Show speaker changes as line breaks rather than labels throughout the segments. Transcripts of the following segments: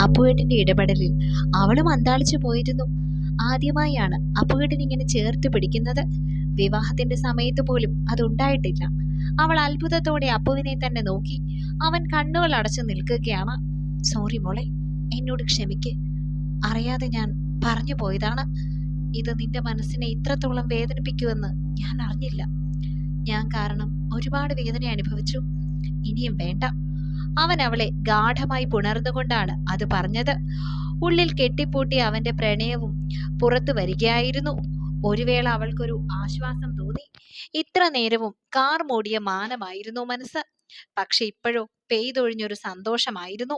അപ്പുവേട്ടന്റെ ഇടപെടലിൽ അവളും അന്താളിച്ചു പോയിരുന്നു. ആദ്യമായാണ് അപ്പുവേട്ടൻ ഇങ്ങനെ ചേർത്ത് പിടിക്കുന്നത്. വിവാഹത്തിന്റെ സമയത്ത് പോലും അതുണ്ടായിട്ടില്ല. അവൾ അത്ഭുതത്തോടെ അപ്പുവിനെ തന്നെ നോക്കി അവൻ കണ്ണുകൾ അടച്ചു നിൽക്കുകയാണ്. സോറി മോളെ എന്നോട് ക്ഷമിക്ക്. അറിയാതെ ഞാൻ പറഞ്ഞു പോയതാണ്. ഇത് നിന്റെ മനസ്സിനെ ഇത്രത്തോളം വേദനിപ്പിക്കുമെന്ന് ഞാൻ അറിഞ്ഞില്ല. ഞാൻ കാരണം ഒരുപാട് വേദന അനുഭവിച്ചു. ഇനിയും വേണ്ട. അവൻ അവളെ ഗാഠമായി പുണർന്നുകൊണ്ടാണ് അത് പറഞ്ഞത്. ഉള്ളിൽ കെട്ടിപ്പൂട്ടിയ അവന്റെ പ്രണയവും പുറത്തു വരികയായിരുന്നു. ഒരു വേള അവൾക്കൊരു ആശ്വാസം തോന്നി. ഇത്ര നേരവും കാർ മൂടിയ മാനമായിരുന്നു മനസ്സ്. പക്ഷെ ഇപ്പോഴോ പെയ്തൊഴിഞ്ഞൊരു സന്തോഷമായിരുന്നു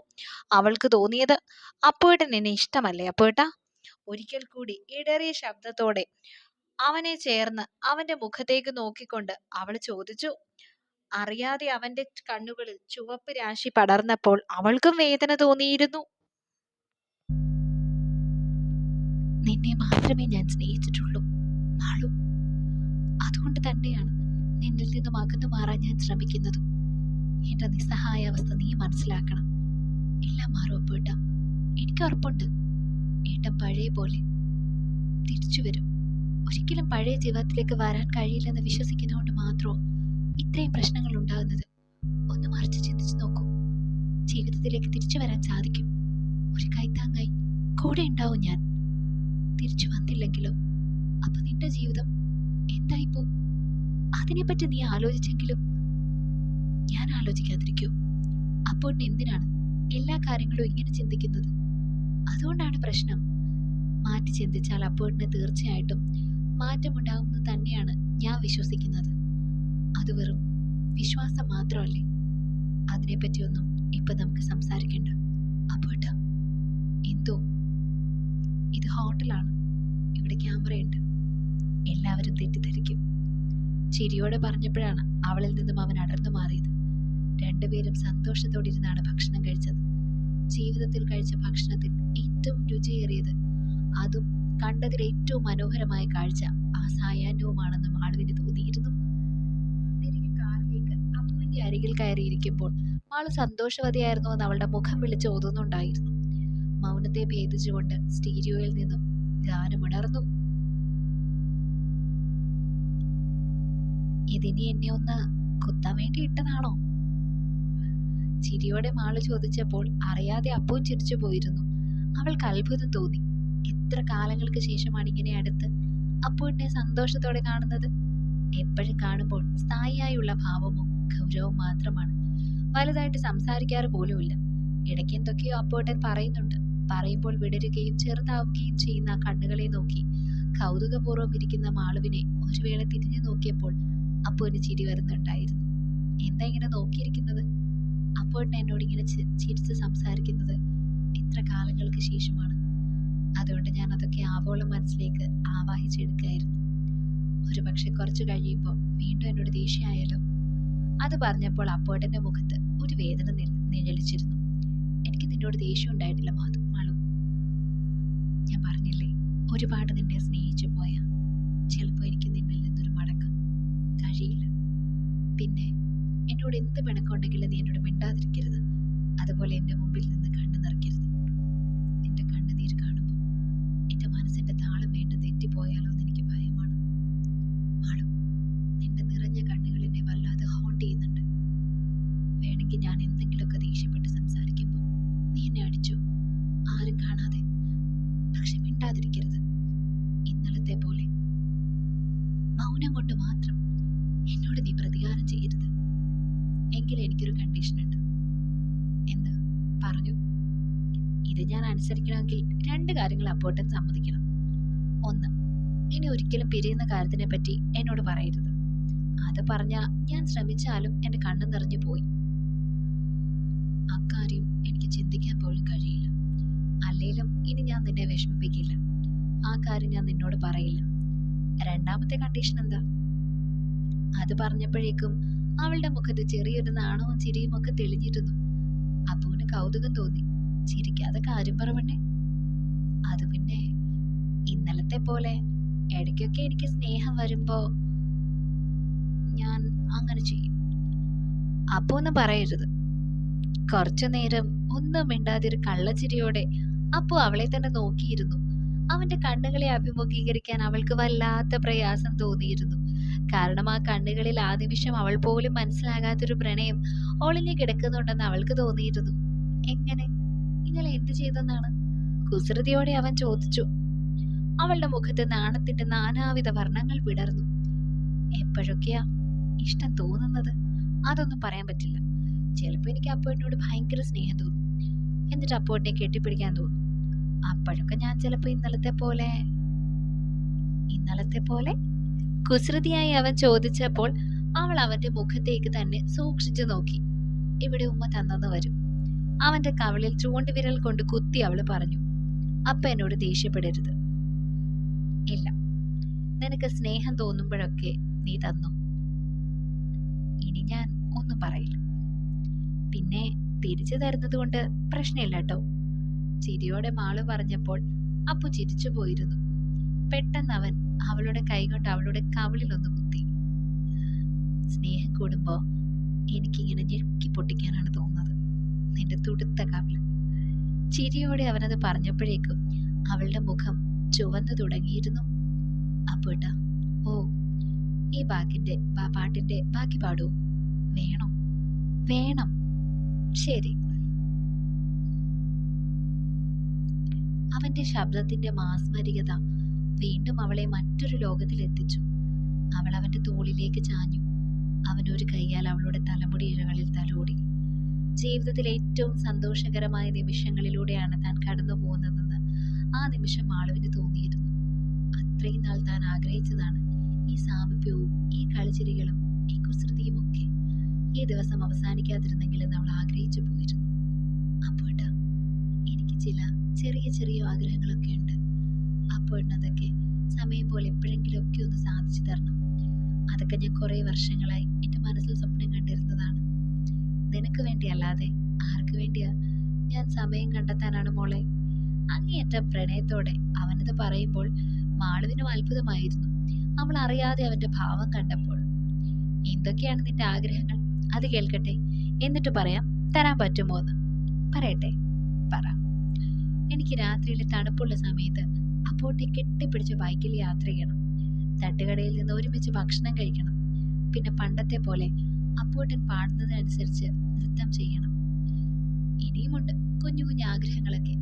അവൾക്ക് തോന്നിയത്. അപ്പോട്ടൻ എന്നെ ഇഷ്ടമല്ലേ അപ്പോട്ട ഒരിക്കൽ കൂടി ഇടറിയ ശബ്ദത്തോടെ അവനെ ചേർന്ന് അവന്റെ മുഖത്തേക്ക് നോക്കിക്കൊണ്ട് അവൾ ചോദിച്ചു. അറിയാതെ അവന്റെ കണ്ണുകളിൽ ചുവപ്പ് രാശി പടർന്നപ്പോൾ അവൾക്കും വേദന തോന്നിയിരുന്നു. നിന്നെ മാത്രമേ ഞാൻ സ്നേഹിച്ചിട്ടുള്ളൂ മാളു. അതുകൊണ്ട് തന്നെയാണ് നിന്നിൽ നിന്നും അകന്നു മാറാൻ ഞാൻ ശ്രമിക്കുന്നതും. എന്റെ നിസ്സഹായ അവസ്ഥ നീ മനസ്സിലാക്കണം. എല്ലാം മാറും എനിക്ക് ഉറപ്പുണ്ട്. ഏട്ടൻ പഴയ പോലെ തിരിച്ചു വരും. ഒരിക്കലും പഴയ ജീവിതത്തിലേക്ക് വരാൻ കഴിയില്ലെന്ന് വിശ്വസിക്കുന്നതുകൊണ്ട് മാത്രമോ ഇത്രയും പ്രശ്നങ്ങൾ ഉണ്ടാകുന്നത്. ഒന്ന് മറിച്ച് ചിന്തിച്ചു നോക്കൂ. ജീവിതത്തിലേക്ക് തിരിച്ചു വരാൻ സാധിക്കും. ഒരു കൈത്താങ്ങായി കൂടെ ഉണ്ടാവും ഞാൻ. തിരിച്ചു വന്നില്ലെങ്കിലോ? അപ്പൊ നിന്റെ ജീവിതം എന്തായിപ്പോ? അതിനെപ്പറ്റി നീ ആലോചിച്ചെങ്കിലും ഞാൻ ആലോചിക്കാതിരിക്കൂ. അപ്പോൾ എന്തിനാണ് എല്ലാ കാര്യങ്ങളും ഇങ്ങനെ ചിന്തിക്കുന്നത്? അതുകൊണ്ടാണ് പ്രശ്നം. മാറ്റി ചിന്തിച്ചാൽ അപ്പോഴിന് തീർച്ചയായിട്ടും മാറ്റമുണ്ടാകുമെന്ന് തന്നെയാണ് ഞാൻ വിശ്വസിക്കുന്നത്. അത് വെറും വിശ്വാസം മാത്രമല്ലേ? അതിനെപ്പറ്റിയൊന്നും ഇപ്പൊ നമുക്ക് സംസാരിക്കേണ്ട. അപ്പോട്ട എന്തോ? ഇത് ഹോട്ടലാണ്. ഇവിടെ ക്യാമറയുണ്ട്. എല്ലാവരും തെറ്റിദ്ധരിക്കും. ചിരിയോടെ പറഞ്ഞപ്പോഴാണ് അവളിൽ നിന്നും അവൻ അടർന്നു മാറിയത്. രണ്ടുപേരും സന്തോഷത്തോടെ ഇരുന്നാണ് ഭക്ഷണം കഴിച്ചത്. ജീവിതത്തിൽ കഴിച്ച ഭക്ഷണത്തിൽ ഏറ്റവും രുചിയേറിയത് അതും കണ്ടതിൽ ഏറ്റവും മനോഹരമായ കാഴ്ച ആ സായാഹ്നവുമാണെന്ന് മാളുവിന് അപ്പുവിന്റെ അരികിൽ കയറിയിരിക്കുമ്പോൾ ആൾ സന്തോഷവതിയായിരുന്നു എന്ന് അവളുടെ മുഖം വിളിച്ച് ഓതുന്നുണ്ടായിരുന്നു. മൗനത്തെ ഭേദിച്ചുകൊണ്ട് സ്റ്റീരിയോയിൽ നിന്നും ഗാനമുണർന്നു ഇതിനി എന്നെ ഒന്ന് കുത്താൻ വേണ്ടി ഇട്ടതാണോ? ചിരിയോടെ മാൾ ചോദിച്ചപ്പോൾ അറിയാതെ അപ്പവും ചിരിച്ചു പോയിരുന്നു. അവൾക്ക് അത്ഭുതം തോന്നി. എത്ര കാലങ്ങൾക്ക് ശേഷമാണ് ഇങ്ങനെ അടുത്ത്? അപ്പുവിനെ സന്തോഷത്തോടെ കാണുന്നത്? എപ്പോഴും കാണുമ്പോൾ സ്ഥായിയായുള്ള ഭാവമോ? ഗൗരവവും മാത്രമാണ്. വലുതായിട്ട് സംസാരിക്കാറ് പോലുമില്ല. ഇടയ്ക്ക് എന്തൊക്കെയോ അപ്പോട്ടൻ പറയുന്നുണ്ട്. പറയുമ്പോൾ വിടരുകയും ചെറുതാവുകയും ചെയ്യുന്ന ആ കണ്ണുകളെ നോക്കി കൗതുകപൂർവം ഇരിക്കുന്ന മാളുവിനെ ഒരു വേള തിരിഞ്ഞു നോക്കിയപ്പോൾ അപ്പുവിന് ചിരി വരുന്നുണ്ടായിരുന്നു. എന്താ ഇങ്ങനെ നോക്കിയിരിക്കുന്നത്? അപ്പോട്ടൻ എന്നോട് ഇങ്ങനെ ചിരിച്ച് സംസാരിക്കുന്നത് എത്ര കാലങ്ങൾക്ക് ശേഷമാണ്. അതുകൊണ്ട് ഞാൻ അതൊക്കെ ആവോളം മനസ്സിലേക്ക് ആവാഹിച്ചെടുക്കായിരുന്നു. ഒരു പക്ഷെ കുറച്ചു കഴിയുമ്പോൾ വീണ്ടും എന്നോട് ദേഷ്യമായാലോ അത് പറഞ്ഞപ്പോൾ അപ്പോട്ടന്റെ മുഖത്ത് ഒരു വേദന നിഴ- നിഴലിച്ചിരുന്നു. എനിക്ക് നിന്നോട് ദേഷ്യം ഉണ്ടായിട്ടില്ല മാധു മാളു. ഞാൻ പറഞ്ഞില്ലേ ഒരുപാട് നിന്നെ സ്നേഹിച്ചു പോയ. ചിലപ്പോൾ എനിക്ക് നിന്നിൽ നിന്നൊരു മടക്കം കഴിയില്ല. പിന്നെ എന്നോട് എന്ത് പിണക്കമുണ്ടെങ്കിലും നീ എന്നോട് മിണ്ടാതിരിക്കരുത്. അതുപോലെ എന്റെ മുമ്പിൽ നിന്ന് കണ്ണു നിറയ്ക്കരുത് നിന്റെ കണ്ണുനീര് കാണുമ്പോൾ എന്റെ മനസ്സിന്റെ താളം വീണ്ടും തെറ്റിപ്പോയാലോ എന്ന് എനിക്ക് ഭയമാണ് മാളു നിന്റെ നിറഞ്ഞ കണ്ണുകൾ എന്നെ വല്ലാതെ ഹോണ്ട് ചെയ്യുന്നുണ്ട് വേണമെങ്കിൽ ഞാൻ എന്തെങ്കിലുമൊക്കെ ദേഷ്യപ്പെട്ട് സംസാരിക്കുമ്പോൾ നീ എന്നെ അടിച്ചു ആരും കാണാതെ പക്ഷെ മിണ്ടാതിരിക്കരുത് ഇന്നലത്തെ പോലെ മൗനം കൊണ്ട് മാത്രം എന്നോട് നീ പ്രതികാരം ചെയ്യരുത് എങ്കിൽ എനിക്കൊരു കണ്ടീഷൻ ഉണ്ട് എന്താ പറഞ്ഞു. ഇത് ഞാൻ അനുസരിക്കണമെങ്കിൽ രണ്ട് കാര്യങ്ങൾ അപ്പോട്ടൻ സമ്മതിക്കണം. ഒന്ന് ഇനി ഒരിക്കലും പിരിയുന്ന കാര്യത്തിനെ പറ്റി എന്നോട് പറയരുത്. അത് പറഞ്ഞ ഞാൻ ശ്രമിച്ചാലും എന്റെ കണ്ണു നിറഞ്ഞു പോയി. അക്കാര്യം എനിക്ക് ചിന്തിക്കാൻ പോലും കഴിയില്ല. അല്ലെങ്കിലും ഇനി ഞാൻ നിന്നെ വിഷമിപ്പിക്കില്ല. ആ കാര്യം ഞാൻ നിന്നോട് പറയില്ല. രണ്ടാമത്തെ കണ്ടീഷൻ എന്താ? അത് പറഞ്ഞപ്പോഴേക്കും അവളുടെ മുഖത്ത് ചെറിയൊരു നാണവും ചിരിയും ഒക്കെ തെളിഞ്ഞിരുന്നു. കൗതുകം തോന്നി. ചിരിക്കാതെ കാര്യം പറവണ്ണേ അത് പിന്നെ ഇന്നലത്തെ പോലെ ഇടയ്ക്കൊക്കെ എനിക്ക് സ്നേഹം വരുമ്പോ ഞാൻ അങ്ങനെ ചെയ്യും. അപ്പൊ ഒന്നും പറയരുത്. കുറച്ചു നേരം ഒന്നും മിണ്ടാതെ ഒരു കള്ളച്ചിരിയോടെ അപ്പോ അവളെ തന്നെ നോക്കിയിരുന്നു. അവന്റെ കണ്ണുകളെ അഭിമുഖീകരിക്കാൻ അവൾക്ക് വല്ലാത്ത പ്രയാസം തോന്നിയിരുന്നു. കാരണം ആ കണ്ണുകളിൽ ആ നിമിഷം അവൾ പോലും മനസ്സിലാകാത്തൊരു പ്രണയം ഒളിഞ്ഞു കിടക്കുന്നുണ്ടെന്ന് അവൾക്ക് തോന്നിയിരുന്നു. എങ്ങനെ? ഇന്നലെ എന്ത് ചെയ്തെന്നാണ്? കുസൃതിയോടെ അവൻ ചോദിച്ചു. അവളുടെ മുഖത്ത് നാണത്തിന്റെ നാനാവിധ വർണങ്ങൾ വിടർന്നു എപ്പോഴൊക്കെയാ ഇഷ്ടം തോന്നുന്നത്? അതൊന്നും പറയാൻ പറ്റില്ല. ചിലപ്പോൾ എനിക്ക് അപ്പോഴിനോട് ഭയങ്കര സ്നേഹം തോന്നും. എന്നിട്ട് അപ്പോഴിനെ കെട്ടിപ്പിടിക്കാൻ തോന്നും. അപ്പോഴൊക്കെ ഞാൻ ചിലപ്പോൾ ഇന്നലത്തെ പോലെ ഇന്നലത്തെ പോലെ കുസൃതിയായി അവൻ ചോദിച്ചപ്പോൾ അവൾ അവന്റെ മുഖത്തേക്ക് തന്നെ സൂക്ഷിച്ചു നോക്കി. ഇവിടെ ഉമ്മ തന്നെന്ന് വരും. അവന്റെ കവളിൽ ചൂണ്ടുവിരൽ കൊണ്ട് കുത്തി അവൾ പറഞ്ഞു അപ്പ എന്നോട് ദേഷ്യപ്പെടരുത്. ഇല്ല നിനക്ക് സ്നേഹം തോന്നുമ്പോഴൊക്കെ നീ തന്നു. ഇനി ഞാൻ ഒന്നും പറയില്ല. പിന്നെ തിരിച്ചു തരുന്നത് കൊണ്ട് പ്രശ്നമില്ല കേട്ടോ ചിരിയോടെ മാൾ പറഞ്ഞപ്പോൾ അപ്പു ചിരിച്ചു പോയിരുന്നു. പെട്ടെന്ന് അവൻ അവളുടെ കൈകൊണ്ട് അവളുടെ കവളിൽ ഒന്ന് കുത്തി. സ്നേഹം കൂടുമ്പോ എനിക്കിങ്ങനെ ഞെക്കി പൊട്ടിക്കാനാണ് തോന്നുന്നത്. നിന്റെ തുടുത്ത കവിൾ. ചിരിയോടെ അവനത് പറഞ്ഞപ്പോഴേക്കും അവളുടെ മുഖം ചുവന്നു തുടങ്ങിയിരുന്നു. അപ്പോട്ട ഓ ഈ ബാക്കിന്റെ പാട്ടിന്റെ ബാക്കി പാടൂ. വേണോ? വേണം. ശരി. അവന്റെ ശബ്ദത്തിന്റെ മാസ്മരികത വീണ്ടും അവളെ മറ്റൊരു ലോകത്തിൽ എത്തിച്ചു. അവൾ അവന്റെ തോളിലേക്ക് ചാഞ്ഞു. അവൻ ഒരു കൈയാൽ അവളുടെ തലമുടി ഇഴകളിൽ തലോടി. ജീവിതത്തിൽ ഏറ്റവും സന്തോഷകരമായ നിമിഷങ്ങളിലൂടെയാണ് താൻ കടന്നു പോകുന്നതെന്ന് ആ നിമിഷം ആളുവിന് തോന്നിയിരുന്നു. അത്രയും നാൾ താൻ ആഗ്രഹിച്ചതാണ് ഈ സാമീപ്യവും ഈ കളിച്ചിരികളും ഈ കുസൃതിയും ഒക്കെ. ഈ ദിവസം അവസാനിക്കാതിരുന്നെങ്കിലെന്ന് അവൾ ആഗ്രഹിച്ചു പോയിരുന്നു. അപ്പോൾ എനിക്ക് ചില ചെറിയ ചെറിയ ആഗ്രഹങ്ങളൊക്കെ ഉണ്ട്. അപ്പോഴിനതൊക്കെ സമയം പോലെ എപ്പോഴെങ്കിലും ഒക്കെ ഒന്ന് സാധിച്ചു തരണം. അതൊക്കെ ഞാൻ കുറേ വർഷങ്ങളായി എന്റെ മനസ്സിൽ സ്വപ്നം നിനക്ക് വേണ്ടിയല്ലാതെ ആർക്ക് വേണ്ടിയാ? ഞാൻ സമയം കണ്ടെത്താനാണ് മോളെ. അങ്ങേയറ്റ പ്രണയത്തോടെ അവനത് പറയുമ്പോൾ മാളുവിനും അത്ഭുതമായിരുന്നു. അവൾ അറിയാതെ അവന്റെ ഭാവം കണ്ടപ്പോൾ. എന്തൊക്കെയാണ് നിന്റെ ആഗ്രഹങ്ങൾ? അത് കേൾക്കട്ടെ. എന്നിട്ട് പറയാം തരാൻ പറ്റുമോ എന്ന്. പറയട്ടെ. പറ. എനിക്ക് രാത്രിയിലെ തണുപ്പുള്ള സമയത്ത് അപ്പോട്ടെ കെട്ടിപ്പിടിച്ച് ബൈക്കിൽ യാത്ര ചെയ്യണം. തട്ടുകടയിൽ നിന്ന് ഒരുമിച്ച് ഭക്ഷണം കഴിക്കണം. പിന്നെ പണ്ടത്തെ പോലെ അപ്പോട്ടൻ പാടുന്നതിനനുസരിച്ച് നൃത്തം ചെയ്യണം. ഇനിയുമുണ്ട് കുഞ്ഞു കുഞ്ഞു ആഗ്രഹങ്ങളൊക്കെ.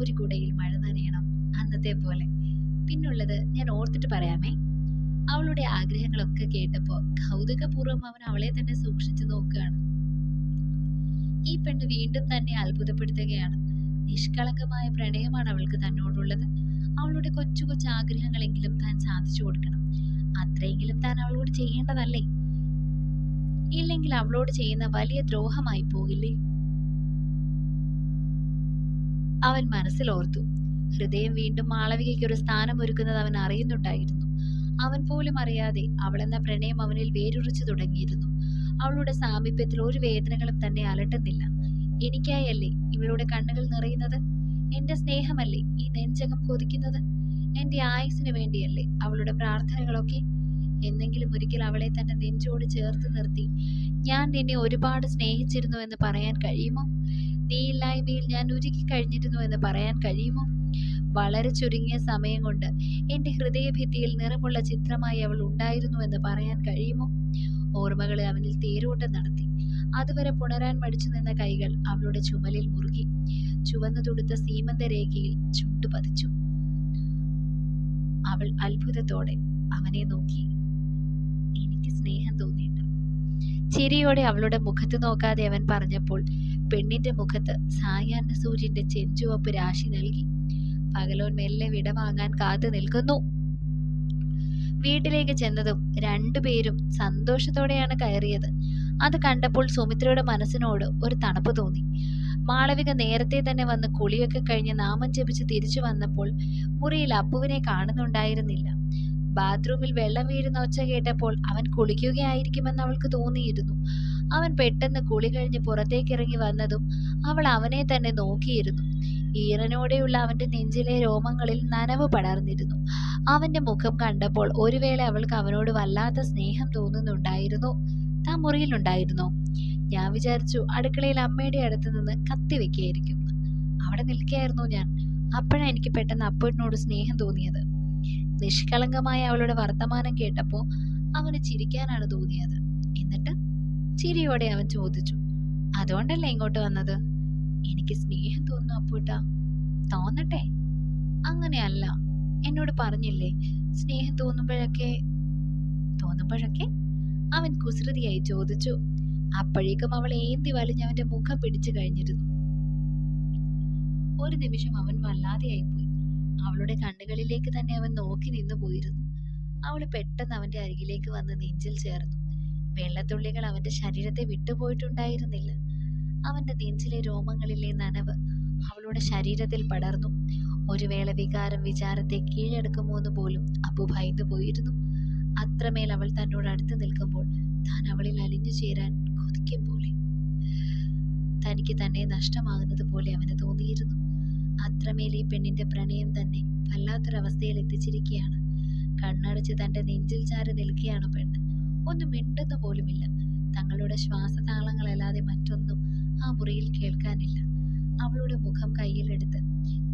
ഒരു കുടയിൽ മഴ നനയണം അന്നത്തെ പോലെ. പിന്നുള്ളത് ഞാൻ ഓർത്തിട്ട് പറയാമേ. അവളുടെ ആഗ്രഹങ്ങളൊക്കെ കേട്ടപ്പോൾ കൗതുകപൂർവം അവൻ അവളെ തന്നെ സൂക്ഷിച്ചു നോക്കുകയാണ്. ഈ പെണ്ണ് വീണ്ടും തന്നെ അത്ഭുതപ്പെടുത്തുകയാണ്. നിഷ്കളങ്കമായ പ്രണയമാണ് അവൾക്ക് തന്നോടുള്ളത്. അവളുടെ കൊച്ചു കൊച്ചു ആഗ്രഹങ്ങളെങ്കിലും താൻ സാധിച്ചു കൊടുക്കണം. അത്രയെങ്കിലും താൻ അവളോട് ചെയ്യേണ്ടതല്ലേ? ഇല്ലെങ്കിൽ അവളോട് ചെയ്യുന്ന വലിയ ദ്രോഹമായി പോകില്ലേ? അവൻ മനസ്സിൽ ഓർത്തു. ഹൃദയം വീണ്ടും മാളവികയ്ക്ക് ഒരു സ്ഥാനം ഒരുക്കുന്നത് അവൻ അറിയുന്നുണ്ടായിരുന്നു. അവൻ പോലും അറിയാതെ അവളെന്ന പ്രണയം അവനിൽ വേരുറച്ചു തുടങ്ങിയിരുന്നു. അവളുടെ സാമീപ്യത്തിൽ ഒരു വേദനകളും തന്നെ അലട്ടുന്നില്ല. എനിക്കായല്ലേ ഇവളുടെ കണ്ണുകൾ നിറയുന്നത്? എന്റെ സ്നേഹമല്ലേ ഈ നെഞ്ചകം കൊതിക്കുന്നത്? എന്റെ ആയുസിനു വേണ്ടിയല്ലേ അവളുടെ പ്രാർത്ഥനകളൊക്കെ? എന്നെങ്കിലും ഒരിക്കൽ അവളെ തന്റെ നെഞ്ചോട് ചേർത്ത് നിർത്തി. ഞാൻ നിന്നെ ഒരുപാട് സ്നേഹിച്ചിരുന്നു എന്ന് പറയാൻ കഴിയുമോ? നീയില്ലായ്മയിൽ ഞാൻ ഉരുക്കി കഴിഞ്ഞിരുന്നു എന്ന് പറയാൻ കഴിയുമോ? വളരെ ചുരുങ്ങിയ സമയം കൊണ്ട് എന്റെ ഹൃദയഭിത്തിയിൽ നിറമുള്ള ചിത്രമായി അവൾ ഉണ്ടായിരുന്നു എന്ന് പറയാൻ കഴിയുമോ? ഓർമ്മകളെ അവനിൽ തേരോട്ടം നടത്തി. അതുവരെ പുണരാൻ മടിച്ചു നിന്ന കൈകൾ അവളുടെ ചുമലിൽ മുറുകി. ചുവന്നു തുടുത്ത സീമന്ത രേഖയിൽ ചുണ്ടു പതിച്ചു. അവൾ അത്ഭുതത്തോടെ അവനെ നോക്കി. സ്നേഹം തോന്നിയിട്ടുണ്ട്. ചിരിയോടെ അവളുടെ മുഖത്ത് നോക്കാതെ അവൻ പറഞ്ഞപ്പോൾ പെണ്ണിന്റെ മുഖത്ത് സായാഹ്ന സൂര്യന്റെ ചെഞ്ചുവപ്പ് രാശി നൽകി. പകലോൻ മെല്ലെ വിട വാങ്ങാൻ കാത്തു നിൽക്കുന്നു. വീട്ടിലേക്ക് ചെന്നതും രണ്ടുപേരും സന്തോഷത്തോടെയാണ് കയറിയത്. അത് കണ്ടപ്പോൾ സുമിത്രയുടെ മനസ്സിനോട് ഒരു തണുപ്പ് തോന്നി. മാളവിക നേരത്തെ തന്നെ വന്ന് കുളിയൊക്കെ കഴിഞ്ഞ് നാമം ജപിച്ച് തിരിച്ചു വന്നപ്പോൾ മുറിയിൽ അപ്പുവിനെ കാണുന്നുണ്ടായിരുന്നില്ല. ബാത്റൂമിൽ വെള്ളം വീഴുന്ന ഒച്ച കേട്ടപ്പോൾ അവൻ കുളിക്കുകയായിരിക്കുമെന്ന് അവൾക്ക് തോന്നിയിരുന്നു. അവൻ പെട്ടെന്ന് കുളി കഴിഞ്ഞ് പുറത്തേക്കിറങ്ങി വന്നതും അവൾ അവനെ തന്നെ നോക്കിയിരുന്നു. ഈറനോടെയുള്ള അവന്റെ നെഞ്ചിലെ രോമങ്ങളിൽ നനവ് പടർന്നിരുന്നു. അവന്റെ മുഖം കണ്ടപ്പോൾ ഒരു വേള അവൾക്ക് അവനോട് വല്ലാത്ത സ്നേഹം തോന്നുന്നുണ്ടായിരുന്നു? താൻ മുറിയിലുണ്ടായിരുന്നോ ഞാൻ വിചാരിച്ചു അടുക്കളയിൽ അമ്മയുടെ അടുത്ത് നിന്ന് കത്തി വെക്കുകയായിരിക്കും. അവിടെ നിൽക്കുകയായിരുന്നു ഞാൻ. അപ്പോഴാണ് എനിക്ക് പെട്ടെന്ന് അപ്പുവിനോട് സ്നേഹം തോന്നിയത്. നിഷ്കളങ്കമായ അവളുടെ വർത്തമാനം കേട്ടപ്പോൾ അവന് ചിരിക്കാനാണ് തോന്നിയത്. എന്നിട്ട് ചിരിയോടെ അവൻ ചോദിച്ചു അതുകൊണ്ടല്ലേ ഇങ്ങോട്ട് വന്നത്? എനിക്ക് സ്നേഹം തോന്നുന്നു അപ്പൂട്ട. തോന്നട്ടെ? അങ്ങനെയല്ല. എന്നോട് പറഞ്ഞില്ലേ സ്നേഹം തോന്നുമ്പോഴൊക്കെ തോന്നുമ്പോഴൊക്കെ? അവൻ കുസൃതിയായി ചോദിച്ചു. അപ്പോഴേക്കും അവൾ ഏന്തി വലിഞ്ഞ് അവന്റെ മുഖം പിടിച്ചു കഴിഞ്ഞിരുന്നു. ഒരു നിമിഷം അവൻ വല്ലാതെയായിപ്പോയി അവളുടെ കണ്ണുകളിലേക്ക് തന്നെ അവൻ നോക്കി നിന്നു പോയിരുന്നു. അവൾ പെട്ടെന്ന് അവന്റെ അരികിലേക്ക് വന്ന് നെഞ്ചിൽ ചേർന്നു. വെള്ളത്തുള്ളികൾ അവന്റെ ശരീരത്തെ വിട്ടുപോയിട്ടുണ്ടായിരുന്നില്ല. അവന്റെ നെഞ്ചിലെ രോമങ്ങളിലെ നനവ് അവളുടെ ശരീരത്തിൽ പടർന്നു. ഒരു വേള വികാരം വിചാരത്തെ കീഴടക്കുമോ എന്ന് പോലും അപ്പു ഭയന്നു പോയിരുന്നു. അത്രമേൽ അവൾ തന്നോട് അടുത്ത് നിൽക്കുമ്പോൾ താൻ അവളിൽ അലിഞ്ഞു ചേരാൻ കൊതിക്കും പോലെ. തനിക്ക് തന്നെ നഷ്ടമാകുന്നത് പോലെ അവന് തോന്നിയിരുന്നു. അത്രമേൽ ഈ പെണ്ണിന്റെ പ്രണയം തന്നെ വല്ലാത്തൊരവസ്ഥയിൽ എത്തിച്ചിരിക്കുകയാണ്. കണ്ണടച്ച് തന്റെ നെഞ്ചിൽ ചാരി നിൽക്കുകയാണ് പെണ്ണ്. ഒന്നും മിണ്ടുന്ന പോലുമില്ല. തങ്ങളുടെ ശ്വാസതാളങ്ങളല്ലാതെ മറ്റൊന്നും ആ മുറിയിൽ കേൾക്കാനില്ല. അവളുടെ മുഖം കയ്യിലെടുത്ത്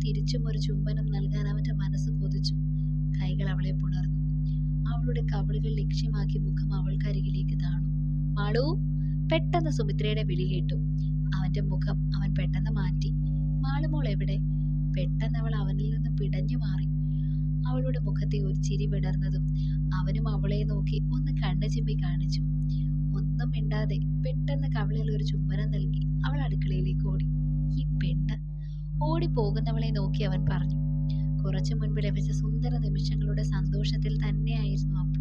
തിരിച്ചും ഒരു ചുംബനം നൽകാൻ അവന്റെ മനസ്സ് കൊതിച്ചു. കൈകൾ അവളെ പുണർന്നു. അവളുടെ കവിളുകൾ ലക്ഷ്യമാക്കി മുഖം അവൾക്കരികിലേക്ക് താണു. മാളു പെട്ടെന്ന് സുമിത്രയുടെ വിളി കേട്ടു. അവന്റെ മുഖം അവൻ പെട്ടെന്ന് മാറ്റി. മാളുമോൾ എവിടെ പെട്ടെന്ന് അവൾ അവനിൽ നിന്ന് പിടഞ്ഞു മാറി. അവളുടെ മുഖത്തെ ഒരു ചിരി വിടർന്നതും അവനും അവളെ നോക്കി ഒന്ന് കണ്ണു ചിമ്മി കാണിച്ചു. ഒന്നും മിണ്ടാതെ പെട്ടെന്ന് കവളയിൽ ഒരു ചുംബനം നൽകി അവൾ അടുക്കളയിലേക്ക് ഓടി. ഈ പെണ്ണ്. ഓടി പോകുന്നവളെ നോക്കി അവൻ പറഞ്ഞു. കുറച്ചു മുൻപ് ലഭിച്ച സുന്ദര നിമിഷങ്ങളുടെ സന്തോഷത്തിൽ തന്നെയായിരുന്നു അപ്പു.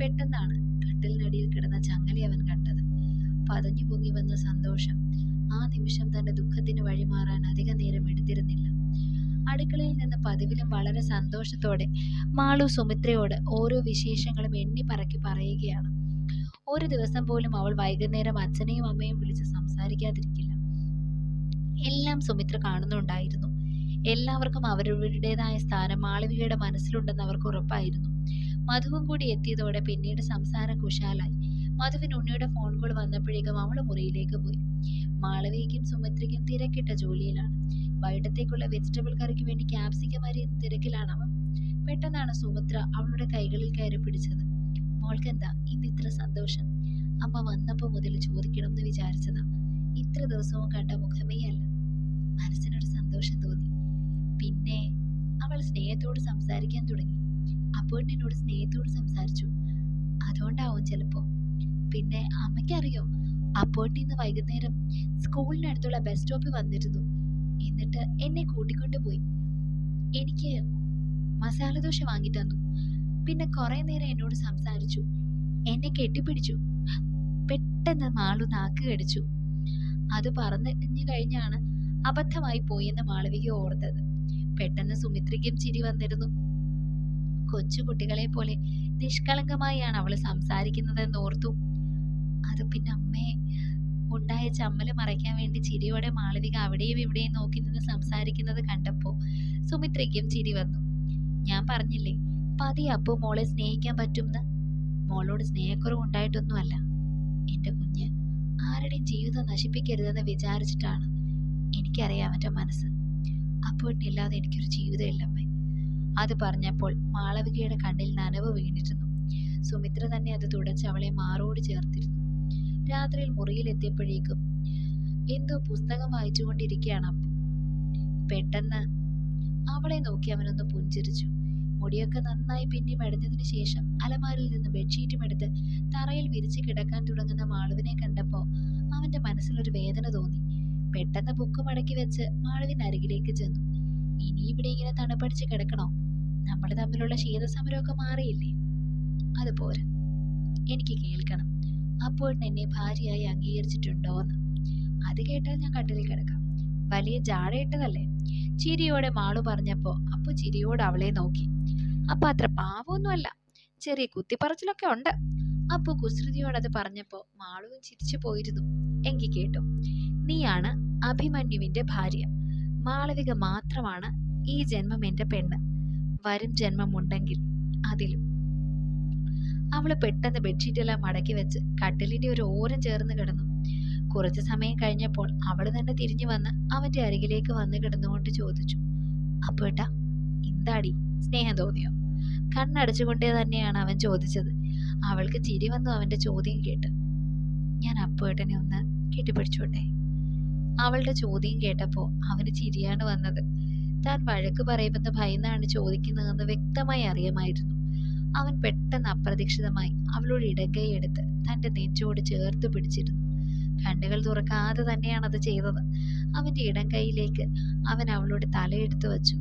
പെട്ടെന്നാണ് കട്ടിലിനടിയിൽ കിടന്ന ചങ്ങലി അവൻ കണ്ടത്. പതഞ്ഞു പൊങ്ങി വന്ന സന്തോഷം. ആ നിമിഷം തന്റെ ദുഃഖത്തിന് വഴിമാറാൻ അധിക നേരം എടുത്തിരുന്നില്ല. അടുക്കളയിൽ നിന്ന് പതിവിലും വളരെ സന്തോഷത്തോടെ മാളു സുമിത്രയോട് ഓരോ വിശേഷങ്ങളും എണ്ണി പറക്കി പറയുകയാണ്. ഒരു ദിവസം പോലും അവൾ വൈകുന്നേരം അച്ഛനെയും അമ്മയും വിളിച്ച് സംസാരിക്കാതിരിക്കില്ല. എല്ലാം സുമിത്ര കാണുന്നുണ്ടായിരുന്നു. എല്ലാവർക്കും അവരവരുടേതായ സ്ഥാനം മാളവികയുടെ മനസ്സിലുണ്ടെന്ന് അവർക്ക് ഉറപ്പായിരുന്നു. മധുവും കൂടി എത്തിയതോടെ പിന്നീട് സംസാരം കുശാലായി. മധുവിന് ഉണ്ണിയുടെ ഫോൺ കോൾ വന്നപ്പോഴേക്കും അവൾ മുറിയിലേക്ക് പോയി. മാളവികയ്ക്കും സുമിത്രയ്ക്കും തിരക്കിട്ട ജോലിയിലാണ്. വൈകിട്ടത്തേക്കുള്ള വെജിറ്റബിൾ കറിക്ക് വേണ്ടി ക്യാപ്സിക്കം അരിയുന്ന തിരക്കിലാണ് അവൾ പെട്ടെന്നാണ് സുമിത്ര അവളുടെ കൈകളിൽ കയറി പിടിച്ചത്. മോൾക്കെന്താ? ഇന്ന് ഇത്ര സന്തോഷം. അമ്മ വന്നപ്പോ മുതൽ ചോദിക്കണം എന്ന് വിചാരിച്ചതാ. ഇത്ര ദിവസവും കണ്ട മുഖമേ അല്ല. മനസ്സിനൊരു സന്തോഷം തോന്നി. പിന്നെ അവൾ സ്നേഹത്തോട് സംസാരിക്കാൻ തുടങ്ങി. അപ്പോൾ എന്നോട് സ്നേഹത്തോട് സംസാരിച്ചു. അതുകൊണ്ടാവും ചിലപ്പോ പിന്നെ അമ്മയ്ക്കറിയോ? അപ്പോട്ടി ഇന്ന് വൈകുന്നേരം സ്കൂളിനടുത്തുള്ള ബസ് സ്റ്റോപ്പിൽ വന്നിരുന്നു. എന്നിട്ട് എന്നെ കൂട്ടിക്കൊണ്ടുപോയി എനിക്ക് മസാല ദോശ വാങ്ങി തന്നു. പിന്നെ കുറെ നേരം എന്നോട് സംസാരിച്ചു. എന്നെ കെട്ടിപ്പിടിച്ചു. പെട്ടെന്ന് മാളു നാക്ക് കടിച്ചു. അത് പറഞ്ഞു കഴിഞ്ഞാണ് അബദ്ധമായി പോയെന്ന് മാളവിക ഓർത്തത്. പെട്ടെന്ന് സുമിത്രയ്ക്കും ചിരി വന്നിരുന്നു. കൊച്ചുകുട്ടികളെ പോലെ നിഷ്കളങ്കമായാണ് അവൾ സംസാരിക്കുന്നതെന്ന് ഓർത്തു. അത് പിന്നെ അമ്മയെ ഉണ്ടായ ചമ്മൽ മറയ്ക്കാൻ വേണ്ടി ചിരിയോടെ മാളവിക അവിടെയും ഇവിടെയും നോക്കി നിന്ന് സംസാരിക്കുന്നത് കണ്ടപ്പോൾ സുമിത്രയ്ക്കും ചിരി വന്നു. ഞാൻ പറഞ്ഞില്ലേ പതി അപ്പു മോളെ സ്നേഹിക്കാൻ പറ്റുമെന്ന് മോളോട് സ്നേഹക്കുറവ് ഉണ്ടായിട്ടൊന്നുമല്ല. എന്റെ കുഞ്ഞ് ആരുടെയും ജീവിതം നശിപ്പിക്കരുതെന്ന് വിചാരിച്ചിട്ടാണ് എനിക്കറിയാം അവന്റെ മനസ്സ്. അപ്പോട്ടില്ലാതെ എനിക്കൊരു ജീവിതമില്ലമ്മേ അത് പറഞ്ഞപ്പോൾ മാളവികയുടെ കണ്ണിൽ നനവ് വീണിരുന്നു. സുമിത്ര തന്നെ അത് തുടച്ച് അവളെ മാറോട് ചേർത്തിരുന്നു. രാത്രിയിൽ മുറിയിലെത്തിയപ്പോഴേക്കും എന്തോ പുസ്തകം വായിച്ചുകൊണ്ടിരിക്കുകയാണ് അപ്പു. പെട്ടെന്ന് അവളെ നോക്കി അവനൊന്ന് പുഞ്ചിരിച്ചു. മുടിയൊക്കെ നന്നായി പിന്നി മെടഞ്ഞതിനു ശേഷം അലമാരിൽ നിന്ന് ബെഡ്ഷീറ്റും എടുത്ത് തറയിൽ വിരിച്ച് കിടക്കാൻ തുടങ്ങുന്ന മാളുവിനെ കണ്ടപ്പോൾ അവന്റെ മനസ്സിലൊരു വേദന തോന്നി. പെട്ടെന്ന് ബുക്ക് മടക്കി വെച്ച് മാളുവിന് അരികിലേക്ക് ചെന്നു. ഇനി ഇവിടെ ഇങ്ങനെ തണുപ്പടിച്ച് കിടക്കണോ? നമ്മൾ തമ്മിലുള്ള ശീതസമരമൊക്കെ മാറിയില്ലേ? അതുപോലെ. എനിക്ക് കേൾക്കണം. അപ്പോൾ എന്നെ ഭാര്യയായി അംഗീകരിച്ചിട്ടുണ്ടോ എന്ന് അത് കേട്ടാൽ ഞാൻ കട്ടിലിൽ കിടക്കാം. വലിയ ജാടയിട്ടതല്ലേ. ചിരിയോടെ മാളു പറഞ്ഞപ്പോ അപ്പു ചിരിയോട് അവളെ നോക്കി. അപ്പൊ അത്ര പാവമൊന്നുമല്ല ചെറിയ കുത്തിപ്പറച്ചിലൊക്കെ ഉണ്ട്. അപ്പു കുസൃതിയോടത് അത് പറഞ്ഞപ്പോ മാളുവും ചിരിച്ചു പോയിരുന്നു. എങ്കി കേട്ടു. നീയാണ് അഭിമന്യുവിന്റെ ഭാര്യ. മാളവിക മാത്രമാണ് ഈ ജന്മം എന്റെ പെണ്ണ്. വരും ജന്മമുണ്ടെങ്കിൽ അതിലും അവൾ പെട്ടെന്ന് ബെഡ്ഷീറ്റ് എല്ലാം മടക്കി വെച്ച് കട്ടിലിന്റെ ഒരു ഓരം ചേർന്ന് കിടന്നു. കുറച്ചു സമയം കഴിഞ്ഞപ്പോൾ അവൾ തന്നെ തിരിഞ്ഞു വന്ന് അവന്റെ അരികിലേക്ക് വന്ന് കിടന്നുകൊണ്ട് ചോദിച്ചു അപ്പേട്ടാ എന്താടി? സ്നേഹം തോന്നിയോ? കണ്ണടച്ചുകൊണ്ടേ തന്നെയാണ് അവൻ ചോദിച്ചത്. അവൾക്ക് ചിരി വന്നു അവന്റെ ചോദ്യം കേട്ട്. ഞാൻ അപ്പേട്ടനെ ഒന്ന് കെട്ടിപ്പിടിച്ചോട്ടെ? അവളുടെ ചോദ്യം കേട്ടപ്പോൾ അവന് ചിരിയാണ് വന്നത്. താൻ വഴക്ക് പറയുമെന്ന് ഭയന്നാണ് ചോദിക്കുന്നതെന്ന് വ്യക്തമായി അറിയാമായിരുന്നു. അവൻ പെട്ടെന്ന് അപ്രതീക്ഷിതമായി അവളുടെ ഇടകൈയെടുത്ത് തന്റെ നെഞ്ചോട് ചേർത്ത് പിടിച്ചിരുന്നു. കണ്ണുകൾ തുറക്കാതെ തന്നെയാണ് അത് ചെയ്തത്. അവന്റെ ഇടം കൈയിലേക്ക് അവൻ അവളുടെ തലയെടുത്ത് വച്ചു.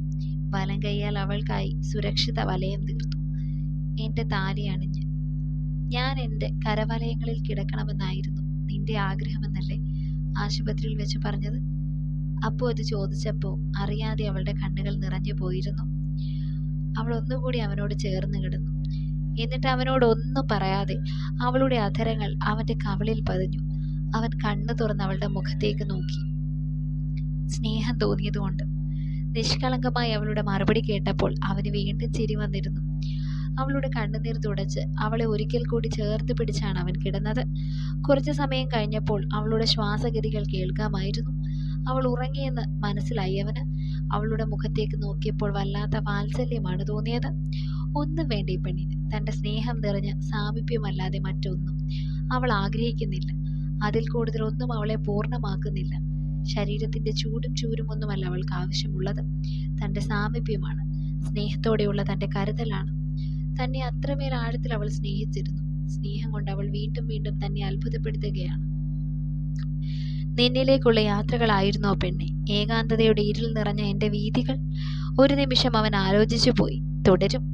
വലം കൈയാൽ അവൾക്കായി സുരക്ഷിത വലയം തീർത്തു. എന്റെ താലി അണിഞ്ഞ്. ഞാൻ എന്റെ കരവലയങ്ങളിൽ കിടക്കണമെന്നായിരുന്നു നിന്റെ ആഗ്രഹമെന്നല്ലേ? ആശുപത്രിയിൽ വെച്ച് പറഞ്ഞത്. അപ്പോ അത് ചോദിച്ചപ്പോൾ അറിയാതെ അവളുടെ കണ്ണുകൾ നിറഞ്ഞു പോയിരുന്നു. അവൾ ഒന്നുകൂടി അവനോട് ചേർന്ന് കിടന്നു. എന്നിട്ട് അവനോട് ഒന്നും പറയാതെ അവളുടെ അധരങ്ങൾ അവന്റെ കവിളിൽ പതിഞ്ഞു. അവൻ കണ്ണു തുറന്ന് അവളുടെ മുഖത്തേക്ക് നോക്കി. സ്നേഹം തോന്നിയതുകൊണ്ട്. നിഷ്കളങ്കമായി അവളുടെ മറുപടി കേട്ടപ്പോൾ അവന് വീണ്ടും ചിരി വന്നിരുന്നു. അവളുടെ കണ്ണുനീർ തുടച്ച് അവളെ ഒരിക്കൽ കൂടി ചേർത്ത് പിടിച്ചാണ് അവൻ കിടന്നത്. കുറച്ചു സമയം കഴിഞ്ഞപ്പോൾ അവളുടെ ശ്വാസഗതികൾ കേൾക്കാമായിരുന്നു. അവൾ ഉറങ്ങിയെന്ന് മനസ്സിലായി അവന്. അവളുടെ മുഖത്തേക്ക് നോക്കിയപ്പോൾ വല്ലാത്ത വാത്സല്യമാണ് തോന്നിയത്. ഒന്നും വേണ്ട ഈ പെണ്ണിന് തന്റെ സ്നേഹം നിറഞ്ഞ സാമീപ്യമല്ലാതെ മറ്റൊന്നും അവൾ ആഗ്രഹിക്കുന്നില്ല. അതിൽ കൂടുതൽ ഒന്നും അവളെ പൂർണമാക്കുന്നില്ല. ശരീരത്തിന്റെ ചൂടും ചൂരും ഒന്നുമല്ല അവൾക്ക് ആവശ്യമുള്ളത്. തന്റെ സാമീപ്യമാണ്. സ്നേഹത്തോടെയുള്ള തന്റെ കരുതലാണ്. തന്നെ അത്രമേൽ ആഴത്തിൽ അവൾ സ്നേഹിച്ചിരുന്നു. സ്നേഹം കൊണ്ട് അവൾ വീണ്ടും വീണ്ടും തന്നെ അത്ഭുതപ്പെടുത്തുകയാണ്. നിന്നിലേക്കുള്ള യാത്രകളായിരുന്നോ പെണ്ണെ? ഏകാന്തതയുടെ ഇരുൾ നിറഞ്ഞ എന്റെ വീതികൾ ഒരു നിമിഷം അവൻ ആലോചിച്ചു പോയി തുടരും.